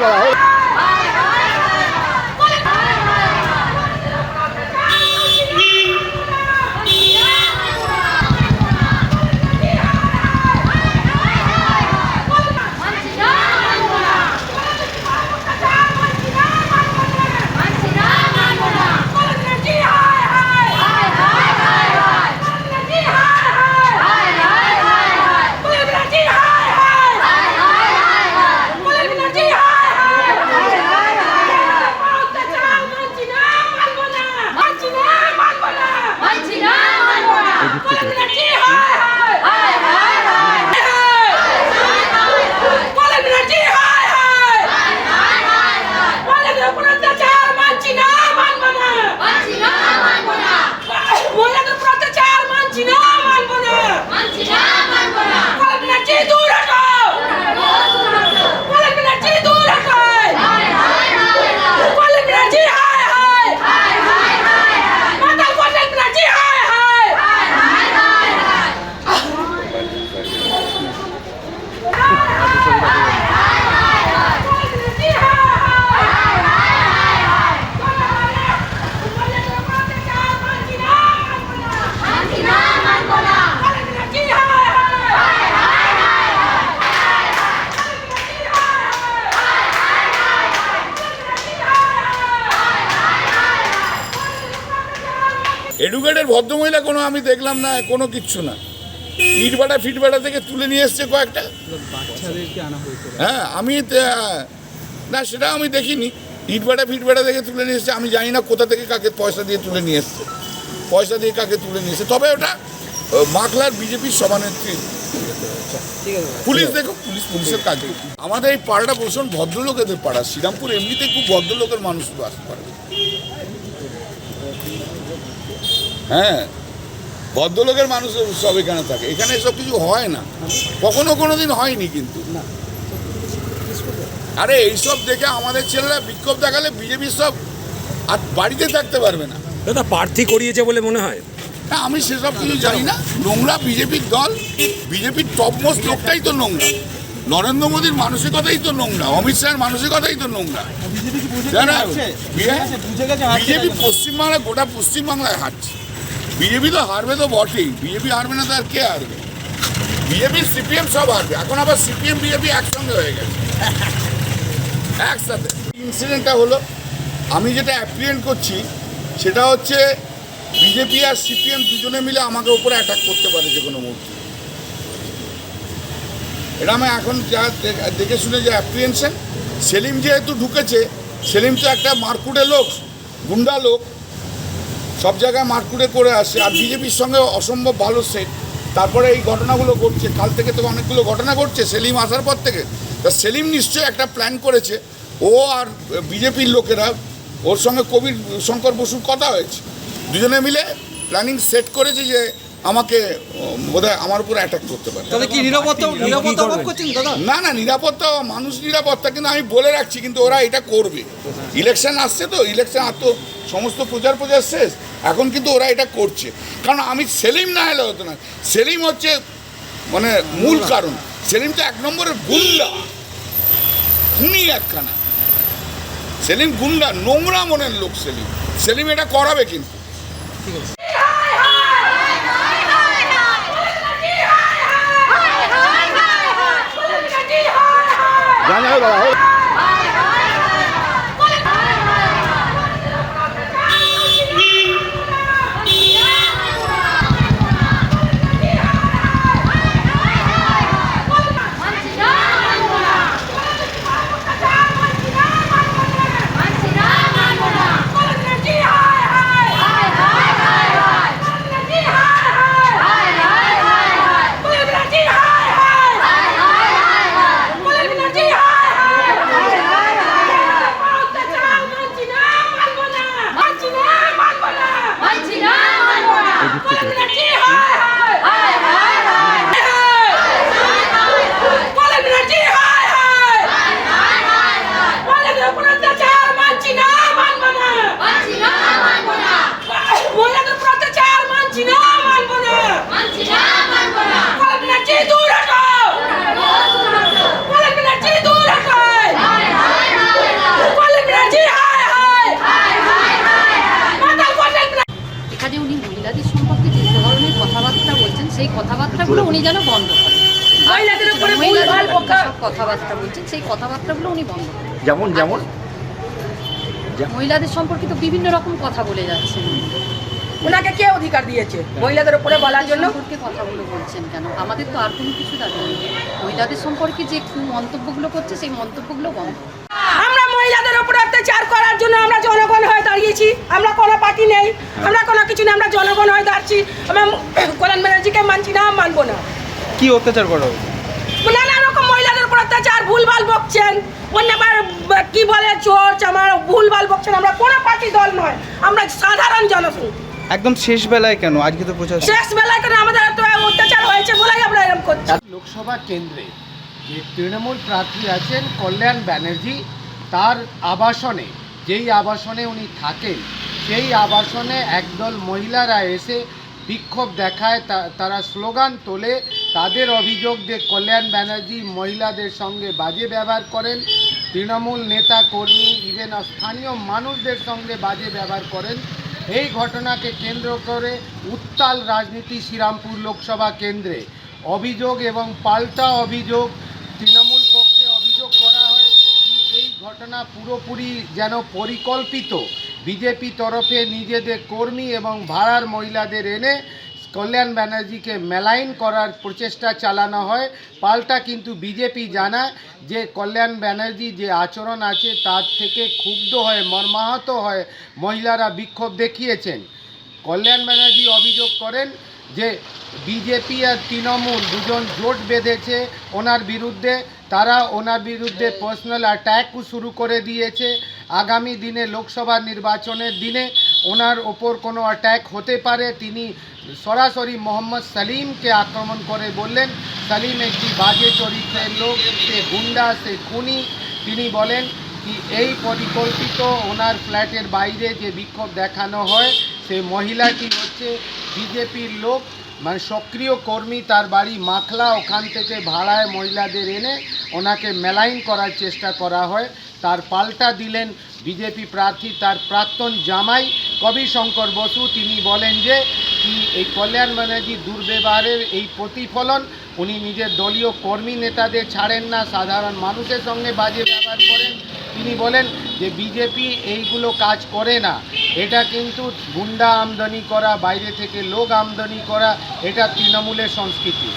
rồi. Educated ভদ্রমহিলা কোনো আমি দেখলাম না কোনো কিচ্ছু না। ইটবাটা ফিটবাটা থেকে তুলে নিয়ে এসছে কয়েকটা। হ্যাঁ আমি না সেটা আমি দেখিনি। ইটবাটা ফিটবাটা থেকে তুলে নিয়ে এসছে আমি জানি না কোথা থেকে কাকে পয়সা দিয়ে তুলে নিয়ে এসছে। পয়সা দিয়ে কাকে তুলে নিয়ে এসছে। তবে ওটা ও, মাখলার বিজেপির সভানেত্রী। পুলিশ দেখো পুলিশ পুলিশের কাজ। আমাদের এই পাড়াটা ভীষণ ভদ্রলোকেদের পাড়া। শ্রীরামপুর এমনিতে খুব ভদ্রলোকের মানুষ বাস করে। হ্যাঁ ভদ্রলোকের মানুষ সব এখানে থাকে। এখানে এসব কিছু হয় না। কখনো কোনো দিন হয়নি কিন্তু। আরে এইসব দেখে আমাদের ছেলেরা বিক্ষোভ দেখালে বিজেপির সব আর বাড়িতে থাকতে পারবে না। দাদা প্রার্থী করিয়েছে বলে মনে হয়। না আমি সেসব কিছু জানি না। নোংরা বিজেপির দল বিজেপির টপমোস্ট লোকটাই তো নোংরা। নরেন্দ্র মোদীর মানসিকতাই তো নোংরা অমিত শাহের মানসিকতাই তো নোংরা। বিজেপি পশ্চিমবাংলা গোটা পশ্চিমবাংলায় হারছে বিজেপি তো হারবে তো বটেই। বিজেপি হারবে না তো আর কে হারবে? বিজেপি সিপিএম সব হারবে। এখন আবার সিপিএম বিজেপি একসঙ্গে হয়ে গেছে। একসাথে। ইনসিডেন্টটা হলো, আমি যেটা অ্যাপ্রিয়েন্ট করছি, সেটা হচ্ছে বিজেপি আর সিপিএম দুজনে মিলে আমাকে উপরে অ্যাটাক করতে পারে যে কোনো মুহূর্তে। এটা আমি এখন যা দেখে শুনে যে অ্যাপ্রিয়েনশন সেলিম যেহেতু ঢুকেছে, সেলিম তো একটা মারকুটে লোক, গুন্ডা লোক সব জায়গায় মারকুটে করে আসে আর বিজেপির সঙ্গে অসম্ভব ভালো সেট তারপরে এই ঘটনাগুলো ঘটছে কাল থেকে তো অনেকগুলো ঘটনা ঘটছে সেলিম আসার পর থেকে। তা সেলিম নিশ্চয়ই একটা প্ল্যান করেছে ও আর বিজেপির লোকেরা ওর সঙ্গে কবির শঙ্কর বসুর কথা হয়েছে। দুজনে মিলে প্ল্যানিং সেট করেছে যে আমাকে বোধ হয় আমার উপর অ্যাটাক করতে পারে। তাহলে কি নিরাপত্তা নিরাপত্তা করছেন দাদা? না না নিরাপত্তা মানুষ নিরাপত্তা কিন্তু আমি বলে রাখছি কিন্তু ওরা এটা করবে। ইলেকশন আসছে তো ইলেকশন আর তো সমস্ত প্রচার প্রচার শেষ। এখন কিন্তু ওরা এটা করছে। কারণ আমি সেলিম না হলে হতো না। সেলিম হচ্ছে মানে মূল কারণ। সেলিম তো এক নম্বরের গুন্ডা। খুনি একখানা। সেলিম গুন্ডা নোংরা মনের লোক সেলিম। সেলিম এটা করাবে কিন্তু। জানাও কথাবার্তাগুলো উনি যেন বন্ধ করেন। মহিলাদের কিছু না, উপরে মহিলাদের ভুলভাল উপরে বকা- যেসব কথাবার্তা বলছেন সেই কথাবার্তাগুলো উনি বন্ধ করেন। যেমন যেমন? মহিলাদের সম্পর্কিত বিভিন্ন রকম কথা বলে যাচ্ছেন ওনাকে কে অধিকার দিয়েছে? মহিলাদের উপরে বলার জন্য? সম্পর্কে কথাগুলো বলছেন কেন? আমাদের তো আর কোনো কিছু দাবি নেই। মহিলাদের সম্পর্কে যে মন্তব্যগুলো করছে সেই মন্তব্যগুলো বন্ধ। উপর অত্যাচার করার জন্য আমরা জনগণ হয়ে দাঁড়িয়েছি। আমরা কোনো পার্টি নেই আমরা কোনো কিছু নেই আমরা জনগণ হয়ে দাঁড়িয়েছি আমরা কল্যাণ ব্যানার্জিকে মানছি না মানবো না। কি অত্যাচার করা? নানা রকম মহিলাদের উপর অত্যাচার ভুলভাল বকছেন। অন্যবার কি বলে চোর আমার ভুলভাল বকছেন। আমরা কোনো পার্টি দল নয় আমরা সাধারণ জনসংখ্যা একদম শেষ বেলায় কেন? আজকে তো প্রচার শেষ বেলায় কেন? আমাদের এত অত্যাচার হয়েছে বলেই আমরা এরকম করছি। লোকসভা কেন্দ্রে যে তৃণমূল প্রার্থী আছেন কল্যাণ ব্যানার্জি তার আবাসনে, যেই আবাসনে উনি থাকেন, সেই আবাসনে একদল মহিলারা এসে বিক্ষোভ দেখায় তারা স্লোগান তোলে, তাদের অভিযোগ যে কল্যাণ ব্যানার্জি মহিলাদের সঙ্গে বাজে ব্যবহার করেন, তৃণমূল নেতা কর্মী ইভেন স্থানীয় মানুষদের সঙ্গে বাজে ব্যবহার করেন, এই ঘটনাকে কেন্দ্র করে উত্তাল রাজনীতি শ্রীরামপুর লোকসভা কেন্দ্রে। অভিযোগ এবং পাল্টা অভিযোগ তৃণমূল পক্ষে অভিযোগ করা হয় কি এই ঘটনা পুরোপুরি যেন পরিকল্পিত। বিজেপি তরফে নিজেদের কর্মী এবং ভাড়ার মহিলাদের এনে কল্যাণ ব্যানার্জিকে মেলাইন করার প্রচেষ্টা চালানো হয়। পাল্টা কিন্তু বিজেপি জানায় যে কল্যাণ ব্যানার্জি যে আচরণ আছে তার থেকে ক্ষুব্ধ হয়ে, মর্মাহত হয়ে মহিলারা বিক্ষোভ দেখিয়েছেন। কল্যাণ ব্যানার্জি অভিযোগ করেন যে বিজেপি আর তৃণমূল দুজন জোট বেঁধেছে ওনার বিরুদ্ধে, তারা ওনার বিরুদ্ধে পার্সোনাল অ্যাট্যাকও শুরু করে দিয়েছে। আগামী দিনে লোকসভা নির্বাচনের দিনে ওনার ওপর কোনো অ্যাট্যাক হতে পারে। তিনি সরাসরি মোহাম্মদ সালিমকে আক্রমণ করে বললেন, সালিম একটি বাজে চরিত্রের লোক, সে গুন্ডা, সে খুনি। তিনি বলেন কি, এই পরিকল্পিত ওনার ফ্ল্যাটের বাইরে যে বিক্ষোভ দেখানো হয় সেই মহিলাটি হচ্ছে বিজেপির লোক মানে সক্রিয় কর্মী তার বাড়ি মাখলা, ওখান থেকে ভাড়ায় মহিলাদের এনে ওনাকে মেলাইন করার চেষ্টা করা হয়। তার পাল্টা দিলেন বিজেপি প্রার্থী, তার প্রাক্তন জামাই কবি শঙ্কর বসু। তিনি বলেন যে, কি এই কল্যাণ ব্যানার্জি দুর্ব্যবহারের এই প্রতিফলন, উনি নিজের দলীয় কর্মী নেতাদের ছাড়েন না। সাধারণ মানুষের সঙ্গে বাজে ব্যবহার করেন তিনি বলেন যে বিজেপি এইগুলো কাজ করে না। এটা কিন্তু গুন্ডা আমদানি করা, বাইরে থেকে লোক আমদানি করা, এটা তৃণমূলের সংস্কৃতি।